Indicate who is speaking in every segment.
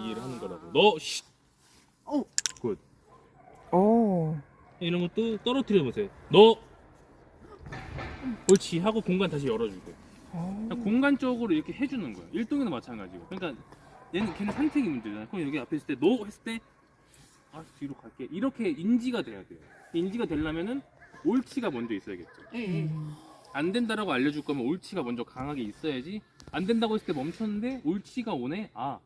Speaker 1: 얘기를 하는 거라고. 너 쉿.
Speaker 2: 어.
Speaker 1: 굿.
Speaker 3: 오.
Speaker 1: 이런 것도 떨어뜨려 보세요. 너 옳지 하고 공간 다시 열어주고. 그러니까 공간적으로 이렇게 해주는 거예요. 일동이나 마찬가지고. 그러니까 얘는 걔는 선택이 문제잖아요. 그럼 여기 앞에 있을 때 너 했을 때 아, 뒤로 갈게. 이렇게 인지가 돼야 돼요. 인지가 되려면은 옳지가 먼저 있어야겠죠.
Speaker 2: 예, 예.
Speaker 1: 안 된다라고 알려줄 거면 옳지가 먼저 강하게 있어야지. 안 된다고 했을 때 멈췄는데 옳지가 오네. 아,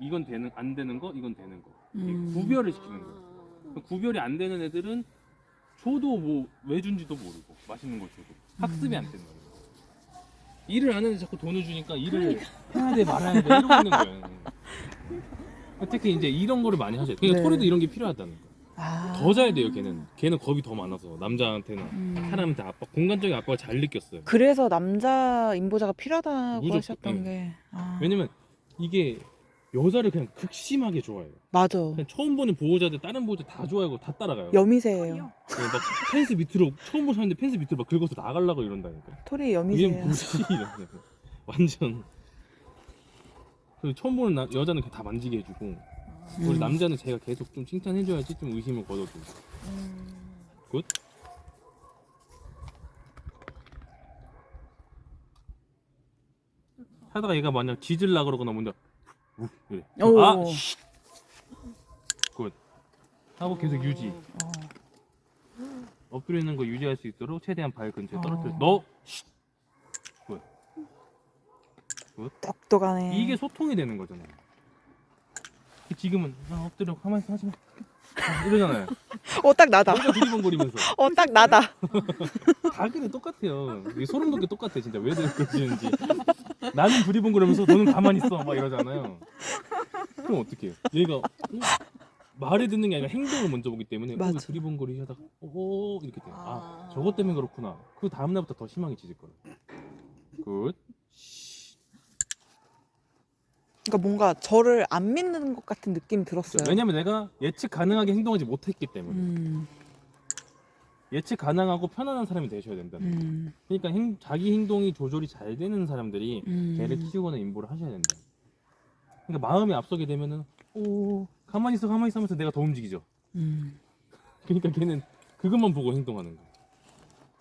Speaker 1: 이건 되는 안 되는 거, 이건 되는 거. 이렇게
Speaker 3: 음.
Speaker 1: 구별을 시키는 거. 그 구별이 안 되는 애들은 줘도 뭐 왜 준지도 모르고 맛있는 거 줘도 학습이 안 되는 거예요. 일을 안 하는데 자꾸 돈을 주니까 일을 해야 돼 말아야 돼 이러고 있는 거예요. 특히 이제 이런 거를 많이 하셔요. 그러니까
Speaker 3: 네.
Speaker 1: 토리도 이런 게 필요하다는 거예요.
Speaker 3: 아.
Speaker 1: 더 잘 돼요, 걔는. 걔는 겁이 더 많아서 남자한테는
Speaker 3: 음.
Speaker 1: 사람한테 압박, 공간적인 압박을 잘 느꼈어요.
Speaker 3: 그래서 남자 인보자가 필요하다고
Speaker 1: 무조건,
Speaker 3: 하셨던
Speaker 1: 응.
Speaker 3: 게. 아.
Speaker 1: 왜냐면 이게 여자를 그냥 극심하게 좋아해요.
Speaker 3: 맞아.
Speaker 1: 그냥 처음 보는 보호자들 다른 보호자 다 좋아하고 다 따라가요.
Speaker 3: 여미새예요.
Speaker 1: 네, 막 펜스 밑으로 처음 보는 사람인데 펜스 밑으로 막 긁어서 나가려고 이런다니까.
Speaker 3: 토리 여미새예요.
Speaker 1: 뭐지? 이러면서. 완전. 그리고 처음 보는 나- 여자는 그냥 다 만지게 해주고 우리
Speaker 3: 음.
Speaker 1: 남자는 제가 계속 좀 칭찬해줘야지 좀 의심을 걷어도. 굿. 하다가 얘가 만약 짖을라 그러거나 뭔가 우.
Speaker 3: 오.
Speaker 1: 아, 쉿. 굿. 하고 계속 유지.
Speaker 3: 어.
Speaker 1: 엎드려 있는 거 유지할 수 있도록 최대한 발 근처에 떨어뜨려.
Speaker 3: 어.
Speaker 1: 너 쉿.
Speaker 3: 똑똑하네.
Speaker 1: 이게 소통이 되는 거잖아요. 지금은 아, 엎드려 가만히 있어 하지 마. 아, 이러잖아요.
Speaker 3: 어, 딱 나다.
Speaker 1: 혼자 두리번거리면서
Speaker 3: 어, 딱 나다.
Speaker 1: 다 그래 똑같아요. 이게 소름 돋게 똑같아 진짜 왜 그러시는지. 나는 두리번거리면서 너는 가만히 있어 막 이러잖아요. 그럼 어떡해요? 얘가 어? 말을 듣는 게 아니라 행동을 먼저 보기 때문에
Speaker 3: 맞아.
Speaker 1: 어, 두리번거리 하다가 오 이렇게 돼요. 아
Speaker 2: 아.
Speaker 1: 저것 때문에 그렇구나. 그 다음 날부터 더 심하게 짖을 거예요. 굿.
Speaker 3: 그러니까 뭔가 저를 안 믿는 것 같은 느낌이 들었어요.
Speaker 1: 왜냐면 내가 예측 가능하게 행동하지 못했기 때문에
Speaker 3: 음,
Speaker 1: 예측 가능하고 편안한 사람이 되셔야 된다는 거예요.
Speaker 3: 음,
Speaker 1: 그러니까 행- 자기 행동이 조절이 잘 되는 사람들이
Speaker 3: 음.
Speaker 1: 개를 키우거나 인보를 하셔야 된다. 그러니까 마음이 앞서게 되면은 오 가만히 있어 가만히 있어 하면서 내가 더 움직이죠.
Speaker 3: 음.
Speaker 1: 그러니까 걔는 그것만 보고 행동하는 거야.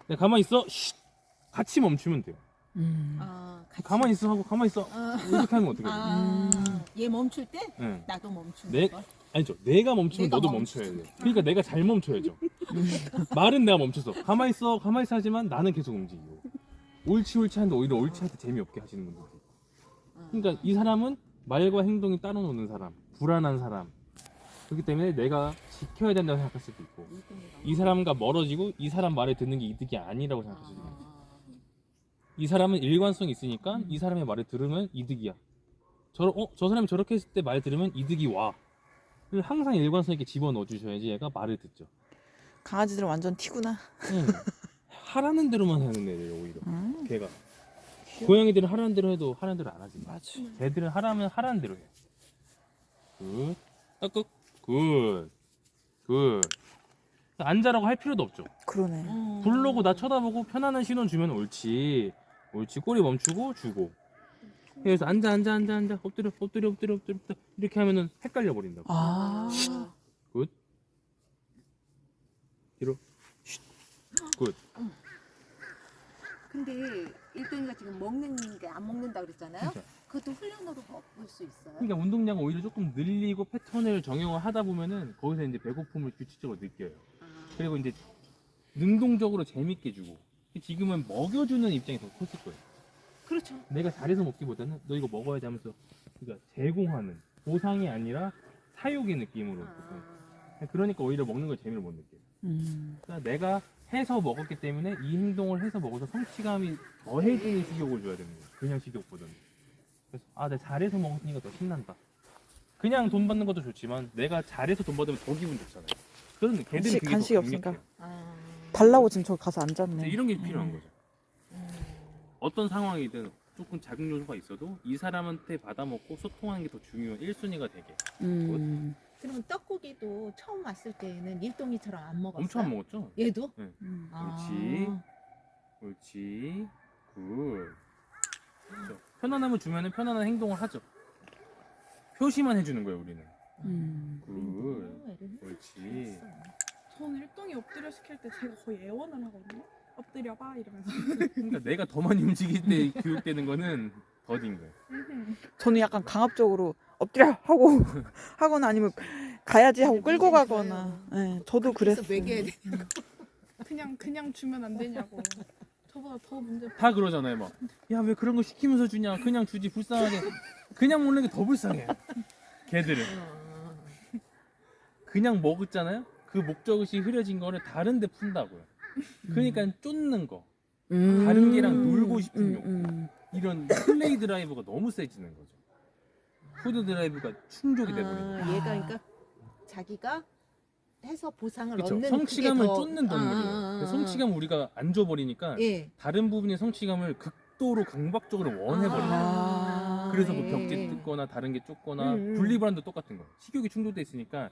Speaker 1: 내가 가만히 있어 쉿 같이 멈추면 돼요.
Speaker 3: 음.
Speaker 2: 아, 같이.
Speaker 1: 가만히 있어 하고 가만히 있어
Speaker 2: 아,
Speaker 1: 이렇게 하면 어떻게 돼?
Speaker 2: 아,
Speaker 3: 음.
Speaker 2: 얘 멈출 때
Speaker 1: 응.
Speaker 2: 나도 멈추는
Speaker 1: 네.
Speaker 2: 걸.
Speaker 1: 아니죠. 내가 멈추면
Speaker 2: 내가
Speaker 1: 너도. 멈춰야 돼. 그러니까 내가 잘 멈춰야죠. 말은 내가 멈춰서 가만히 있어 가만히 있어 하지만 나는 계속 움직이고 옳지 옳지 하는데 오히려 옳지 할 때 재미없게 하시는 분들. 그러니까 이 사람은 말과 행동이 따로 노는 사람, 불안한 사람. 그렇기 때문에 내가 지켜야 된다고 생각할 수도 있고 이 사람과 멀어지고 이 사람 말을 듣는 게 이득이 아니라고 생각할 수도 있고 이 사람은 일관성이 있으니까 이 사람의 말을 들으면 이득이야. 저, 어, 저 사람이 저렇게 했을 때 말 들으면 이득이 와. 를 항상 일관성 있게 집어넣어 주셔야지 얘가 말을 듣죠.
Speaker 3: 강아지들은 완전 티구나.
Speaker 1: 응. 하라는 대로만 하는 애들 오히려.
Speaker 3: 음,
Speaker 1: 걔가. 고양이들은 하라는 대로 해도 하라는 대로 안 하지.
Speaker 3: 맞아.
Speaker 1: 걔들은 하라면 하라는 대로 해. 굿. 딱꾹. 굿. 굿. 앉아라고 할 필요도 없죠.
Speaker 3: 그러네.
Speaker 2: 음.
Speaker 1: 부르고 나 쳐다보고 편안한 신호 주면 옳지. 옳지. 꼬리 멈추고 주고. 그래서 앉아 앉아 앉아 앉아 엎드려 엎드려 엎드려 엎드려 엎드려. 이렇게 하면은 헷갈려 버린다고.
Speaker 3: 아,
Speaker 1: 굿. 뒤로. 쉿. 굿.
Speaker 2: 근데 일동이가 지금 먹는 게 안 먹는다 그랬잖아요.
Speaker 1: 진짜.
Speaker 2: 그것도 훈련으로 먹을 수 있어요.
Speaker 1: 그러니까 운동량을 오히려 조금 늘리고 패턴을 정형을 하다 보면은 거기서 이제 배고픔을 규칙적으로 느껴요.
Speaker 2: 아.
Speaker 1: 그리고 이제 능동적으로 재밌게 주고. 지금은 먹여주는 입장이 더 컸을 거예요.
Speaker 2: 그렇죠.
Speaker 1: 내가 잘해서 먹기보다는 너 이거 먹어야지 하면서 그러니까 제공하는 보상이 아니라 사육의 느낌으로.
Speaker 2: 아.
Speaker 1: 그러니까 오히려 먹는 걸 재미를 못 느껴요.
Speaker 3: 음.
Speaker 1: 그러니까 내가 해서 먹었기 때문에 이 행동을 해서 먹어서 성취감이 더해지는 식욕을 줘야 되는 거예요. 그냥 식욕보다는. 그래서 아, 내가 잘해서 먹었으니까 더 신난다. 그냥 돈 받는 것도 좋지만 내가 잘해서 돈 받으면 더 기분 좋잖아요. 그런 걔들은
Speaker 3: 간식-
Speaker 1: 그게
Speaker 3: 간식이
Speaker 1: 더
Speaker 3: 없으니까.
Speaker 2: 아.
Speaker 3: 달라고 지금 저 가서 앉았네.
Speaker 1: 이런 게 필요한
Speaker 3: 음.
Speaker 1: 거죠. 어떤 상황이든 조금 작은 요소가 있어도 이 사람한테 받아먹고 소통하는 게 더 중요한 1순위가 되게.
Speaker 3: 음.
Speaker 2: 그러면 떡고기도 처음 왔을 때는 일동이처럼 안 먹었어요.
Speaker 1: 엄청 안 먹었죠?
Speaker 2: 얘도?
Speaker 3: 음.
Speaker 1: 옳지. 옳지. 굿. 그렇죠. 편안함을 주면은 편안한 행동을 하죠. 표시만 해주는 거예요 우리는.
Speaker 3: 음.
Speaker 1: 굿. 옳지.
Speaker 4: 저는 일동이 엎드려 시킬 때 제가 거의 애원을 하거든요. 엎드려봐 이러면서.
Speaker 1: 그러니까 내가 더 많이 움직일 때 교육되는 거는 더딘 거예요.
Speaker 3: 저는 약간 강압적으로 엎드려 하고 하거나 아니면 가야지 하고 끌고 가거나. 네, 저도
Speaker 2: 그래서
Speaker 3: 그랬어요.
Speaker 2: 매겨야 돼.
Speaker 4: 그냥 그냥 주면 안 되냐고. 저보다 더 문제.
Speaker 1: 다 그러잖아요 막. 야 왜 그런 거 시키면서 주냐? 그냥 주지 불쌍하게. 그냥 먹는 게 더 불쌍해. 걔들은
Speaker 2: 어.
Speaker 1: 그냥 먹었잖아요. 그 목적의식 흐려진 거를 다른 데 푼다고요. 그러니까 쫓는 거.
Speaker 3: 음.
Speaker 1: 다른 개랑 놀고 싶은
Speaker 3: 음,
Speaker 1: 욕구.
Speaker 3: 음.
Speaker 1: 이런 플레이 드라이브가 너무 세지는 거죠. 푸드 드라이브가 충족이 돼버리는 거예요.
Speaker 2: 아, 얘가 그러니까 자기가 해서 보상을
Speaker 1: 그렇죠.
Speaker 2: 얻는
Speaker 1: 성취감을
Speaker 2: 그게 더-
Speaker 1: 쫓는 동물이에요.
Speaker 2: 아, 아, 아,
Speaker 1: 그 성취감 을 우리가 안 줘버리니까
Speaker 2: 예.
Speaker 1: 다른 부분의 성취감을 극도로 강박적으로 원해버려요.
Speaker 3: 아.
Speaker 1: 그래서 뭐
Speaker 2: 예.
Speaker 1: 벽지 뜯거나 다른 게 쫓거나
Speaker 2: 음, 음.
Speaker 1: 분리불안도 똑같은 거예요. 식욕이 충족돼 있으니까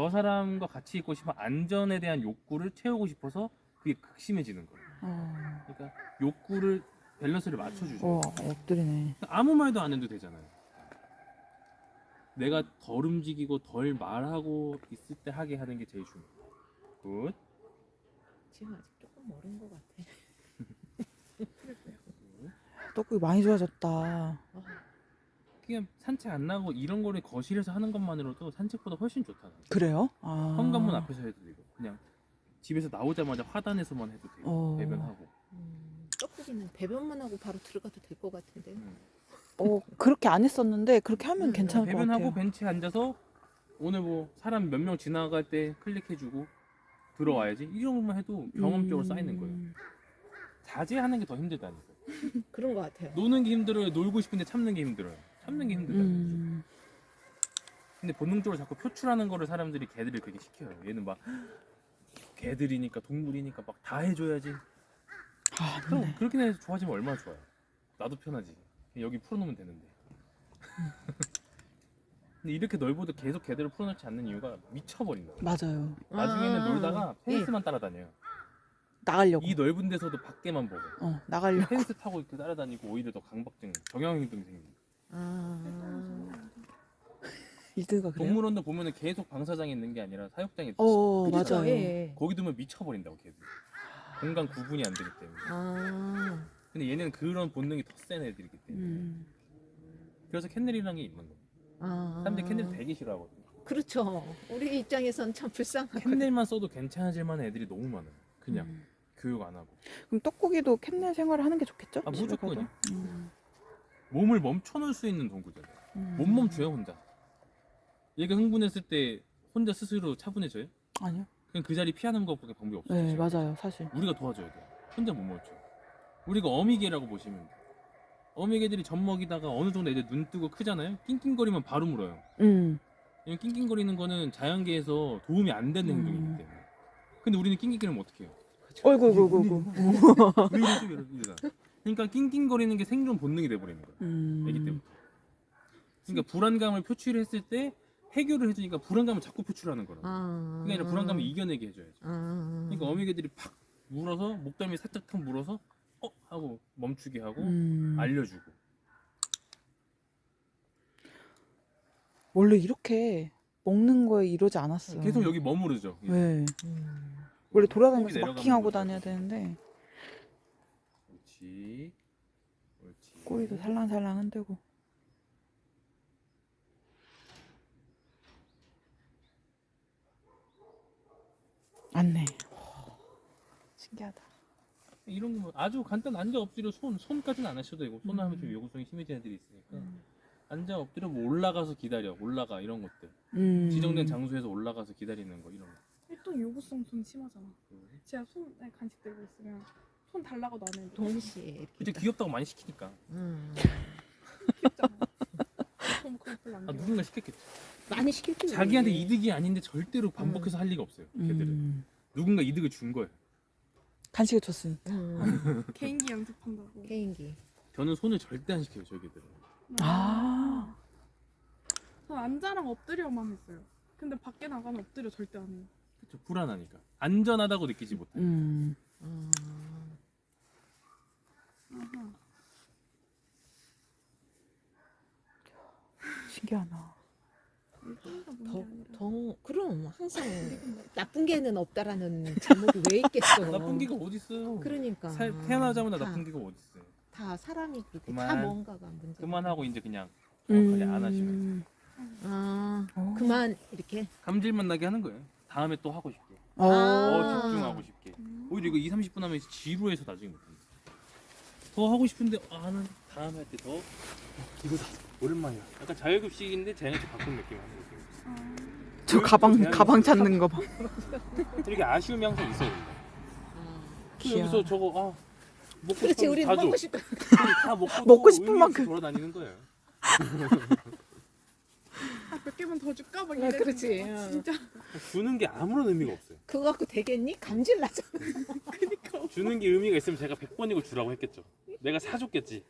Speaker 1: 저 사람과 같이 있고 싶어 안전에 대한 욕구를 채우고 싶어서 그게 극심해지는 거예요.
Speaker 3: 어.
Speaker 1: 그러니까 욕구를 밸런스를 맞춰주죠.
Speaker 3: 와, 엎드리네.
Speaker 1: 아무 말도 안 해도 되잖아요. 내가 덜 움직이고 덜 말하고 있을 때 하게 하는 게 제일 중요해요. 굿.
Speaker 2: 지금 아직 조금 멀은 것 같아.
Speaker 3: 떡국이 많이 좋아졌다.
Speaker 2: 어.
Speaker 1: 그냥 산책 안 나고 이런 거를 거실에서 하는 것만으로도 산책보다 훨씬 좋잖아요.
Speaker 3: 그래요? 아.
Speaker 1: 현관문 앞에서 해도 되고 그냥 집에서 나오자마자 화단에서만 해도 되고
Speaker 3: 어.
Speaker 1: 배변하고
Speaker 2: 음, 떡국이는 배변만 하고 바로 들어가도 될 것 같은데.
Speaker 1: 음.
Speaker 3: 어, 그렇게 안 했었는데 그렇게 하면
Speaker 2: 음,
Speaker 3: 괜찮을 것
Speaker 1: 배변하고
Speaker 3: 같아요.
Speaker 1: 벤치에 앉아서 오늘 뭐 사람 몇 명 지나갈 때 클릭해주고 들어와야지 이런 것만 해도 경험적으로
Speaker 3: 음.
Speaker 1: 쌓이는 거예요. 자제하는 게 더 힘들다니까.
Speaker 2: 그런 것 같아요.
Speaker 1: 노는 게 힘들어요. 놀고 싶은데 참는 게 힘들어요. 참는 게 힘들다.
Speaker 3: 음.
Speaker 1: 근데 본능적으로 자꾸 표출하는 거를 사람들이 개들을 그렇게 시켜요. 얘는 막 개들이니까 동물이니까 막 다 해줘야지.
Speaker 3: 아,
Speaker 1: 그럼
Speaker 3: 네.
Speaker 1: 그렇게 해서 좋아지면 얼마나 좋아요. 나도 편하지. 여기 풀어놓으면 되는데. 근데 이렇게 넓어도 계속 개들을 풀어놓지 않는 이유가 미쳐버린다.
Speaker 3: 맞아요.
Speaker 1: 나중에는
Speaker 2: 아.
Speaker 1: 놀다가 펜스만 따라다녀요.
Speaker 3: 나가려고.
Speaker 1: 이 넓은 데서도 밖에만 보고.
Speaker 3: 어, 나가려고.
Speaker 1: 펜스 타고 이렇게 따라다니고 오히려 더 강박증, 경영행동이 생깁니다.
Speaker 2: 아,
Speaker 3: 이드가 그래요?
Speaker 1: 동물원도 보면은 계속 방사장에 있는 게 아니라 사육장에
Speaker 3: 어,
Speaker 2: 그렇죠.
Speaker 3: 맞아요.
Speaker 2: 예.
Speaker 1: 거기 두면 미쳐버린다고 걔들. 공간 구분이 안 되기 때문에.
Speaker 2: 아,
Speaker 1: 근데 얘는 그런 본능이 더 센 애들이기 때문에.
Speaker 3: 음.
Speaker 1: 그래서 캔넬이라는 게 있는 거예요.
Speaker 2: 아.
Speaker 1: 사람들이 캔넬 되게 싫어하거든요.
Speaker 2: 그렇죠. 우리 입장에선 참 불쌍하고.
Speaker 1: 캔넬만 써도 괜찮아질 만한 애들이 너무 많아요. 그냥
Speaker 3: 음.
Speaker 1: 교육 안 하고.
Speaker 3: 그럼 떡국이도 캔넬 생활을 하는 게 좋겠죠?
Speaker 1: 아,
Speaker 3: 집에
Speaker 1: 무조건이요.
Speaker 3: 음.
Speaker 1: 몸을 멈춰놓을 수 있는 동구잖아요.
Speaker 3: 음.
Speaker 1: 못 멈춰요 혼자. 얘가 흥분했을 때 혼자 스스로 차분해져요?
Speaker 3: 아니요.
Speaker 1: 그냥 그 자리 피하는 것밖에 방법이 없어요.
Speaker 3: 네. 맞아요. 사실.
Speaker 1: 우리가 도와줘야 돼요. 혼자 못 멈춰. 우리가 어미개라고 보시면 돼요. 어미개들이 젖 먹이다가 어느 정도 애들 눈 뜨고 크잖아요. 낑낑거리면 바로 물어요.
Speaker 3: 음.
Speaker 1: 왜냐면 낑낑거리는 거는 자연계에서 도움이 안 되는
Speaker 3: 음.
Speaker 1: 행동이기 때문에. 근데 우리는 낑낑거리면 어떻게 해요?
Speaker 3: 어이구, 어이구, 어이구, 어이구.
Speaker 1: 그러니까 낑낑거리는 게 생존 본능이 돼버리는 거예요.
Speaker 3: 음.
Speaker 1: 애기 때부터. 그러니까 불안감을 표출했을 때 해결을 해주니까 불안감을 자꾸 표출하는 거라고.
Speaker 2: 아.
Speaker 1: 그게 아니라 불안감을 이겨내게 해줘야죠.
Speaker 2: 아.
Speaker 1: 그러니까 어미개들이 팍 물어서 목덜미 살짝 탁 물어서 어 하고 멈추게 하고
Speaker 3: 음.
Speaker 1: 알려주고.
Speaker 3: 원래 이렇게 먹는 거에 이러지 않았어요.
Speaker 1: 계속 여기 머무르죠.
Speaker 3: 네.
Speaker 2: 음.
Speaker 3: 원래 돌아다니면서
Speaker 1: 내려가는
Speaker 3: 마킹하고
Speaker 1: 거죠.
Speaker 3: 다녀야 되는데
Speaker 1: 옳지. 옳지.
Speaker 3: 꼬리도 살랑살랑 흔들고. 안네. 신기하다.
Speaker 1: 이런 거뭐 아주 간단 앉아 엎드려 손 손까지는 안 하셔도 되고 손을 하면 좀
Speaker 3: 음.
Speaker 1: 요구성이 심해진 애들이 있으니까 앉아 엎드려 뭐 올라가서 기다려 올라가 이런 것들
Speaker 3: 음.
Speaker 1: 지정된 장소에서 올라가서 기다리는 거 이런 거.
Speaker 4: 일동 요구성 좀 심하잖아. 제가 손에 간식 들고 있으면 손안 해도
Speaker 2: 동시에 이렇게.
Speaker 1: 이제 귀엽다고 많이 시키니까
Speaker 2: 음.
Speaker 4: 귀엽잖아. 그럼 그거 별로 안
Speaker 1: 아,
Speaker 4: 귀여워.
Speaker 1: 누군가 시켰겠지.
Speaker 2: 많이 시켰지.
Speaker 1: 자기한테 이득이 아닌데 절대로 반복해서 할 리가 없어요. 걔들은
Speaker 3: 음.
Speaker 1: 누군가 이득을 준 거예요.
Speaker 3: 간식을 줬으니까.
Speaker 2: 음.
Speaker 4: 개인기 연습한다고.
Speaker 2: 개인기.
Speaker 1: 저는 손을 절대 안 시켜요, 저희 개들은.
Speaker 3: 아.
Speaker 4: 전 앉아랑 엎드려만 했어요. 근데 밖에 나가면 엎드려 절대 안 해요.
Speaker 1: 그쵸, 불안하니까. 안전하다고 느끼지 못해 요.
Speaker 3: 음.
Speaker 2: 아.
Speaker 4: 문제
Speaker 2: 더, 더 그럼 항상 나쁜 게는 없다라는 제목이 왜 있겠어?
Speaker 1: 나쁜 게가 어디 있어요?
Speaker 2: 그러니까
Speaker 1: 살- 태어나자마자
Speaker 2: 다,
Speaker 1: 나쁜 게가 어디 있어요?
Speaker 2: 다 사람이 그렇게
Speaker 1: 그만.
Speaker 2: 다 뭔가가 문제.
Speaker 1: 그만하고 이제 그냥 정확하게 안 하시면
Speaker 3: 음.
Speaker 2: 아
Speaker 3: 어.
Speaker 2: 그만 이렇게.
Speaker 1: 감질만 나게 하는 거예요. 다음에 또 하고 싶게.
Speaker 3: 어.
Speaker 1: 더
Speaker 2: 아.
Speaker 1: 집중하고 싶게.
Speaker 4: 음.
Speaker 1: 오히려 이거 2, 30분 하면 지루해서 나중에 못합니다. 더 하고 싶은데 아, 나는 다음에 할때 더 이거다 오랜만이야. 약간 자율급식인데 자연식 바꾼 느낌 하는.
Speaker 4: 아,
Speaker 3: 저 가방 가방 찾는 거 봐.
Speaker 1: 이렇게 아쉬움이 항상.
Speaker 2: 아,
Speaker 3: 귀여워.
Speaker 1: 여기서 저거 아 먹고
Speaker 2: 그렇지
Speaker 1: 싶으면
Speaker 2: 우리
Speaker 1: 다 줘.
Speaker 2: 먹고 싶다.
Speaker 1: 다 먹고
Speaker 3: 먹고
Speaker 1: 또
Speaker 3: 싶은
Speaker 1: 의미 없이
Speaker 3: 만큼.
Speaker 1: 돌아다니는 거예요.
Speaker 4: 아, 몇 개만 더 줄까? 막
Speaker 2: 아,
Speaker 4: 이래.
Speaker 2: 그렇지.
Speaker 4: 아, 진짜.
Speaker 1: 주는 게 아무런 의미가 없어요.
Speaker 2: 그거 갖고 되겠니? 감질 나잖아.
Speaker 4: 그니까.
Speaker 1: 주는 게 의미가 있으면 제가 100번 이고 주라고 했겠죠. 내가 사줬겠지.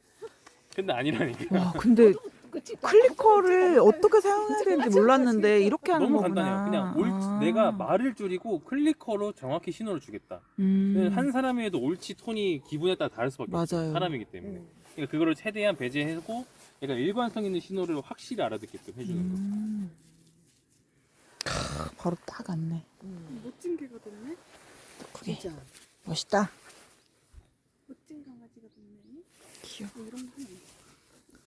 Speaker 1: 근데 아니라니까.
Speaker 3: 와 근데
Speaker 2: 그치?
Speaker 3: 클리커를 어떻게 사용해야 되는지 몰랐는데 이렇게 하는
Speaker 1: 너무
Speaker 3: 거구나.
Speaker 1: 간단해요. 그냥 옳,
Speaker 3: 아.
Speaker 1: 내가 말을 줄이고 클리커로 정확히 신호를 주겠다.
Speaker 3: 음.
Speaker 1: 한 사람이 해도 옳지 톤이 기분에 따라 다를 수밖에 없어요.
Speaker 3: 맞아요.
Speaker 1: 사람이기 때문에.
Speaker 2: 음.
Speaker 1: 그러니까 그거를 최대한 배제하고 얘가 일관성 있는 신호를 확실히 알아듣게끔 해주는 거죠.
Speaker 3: 음. 크, 바로 딱 왔네.
Speaker 2: 음,
Speaker 4: 멋진 개가 됐네.
Speaker 3: 그게
Speaker 2: 진짜.
Speaker 3: 멋있다.
Speaker 4: 귀하고 이런 거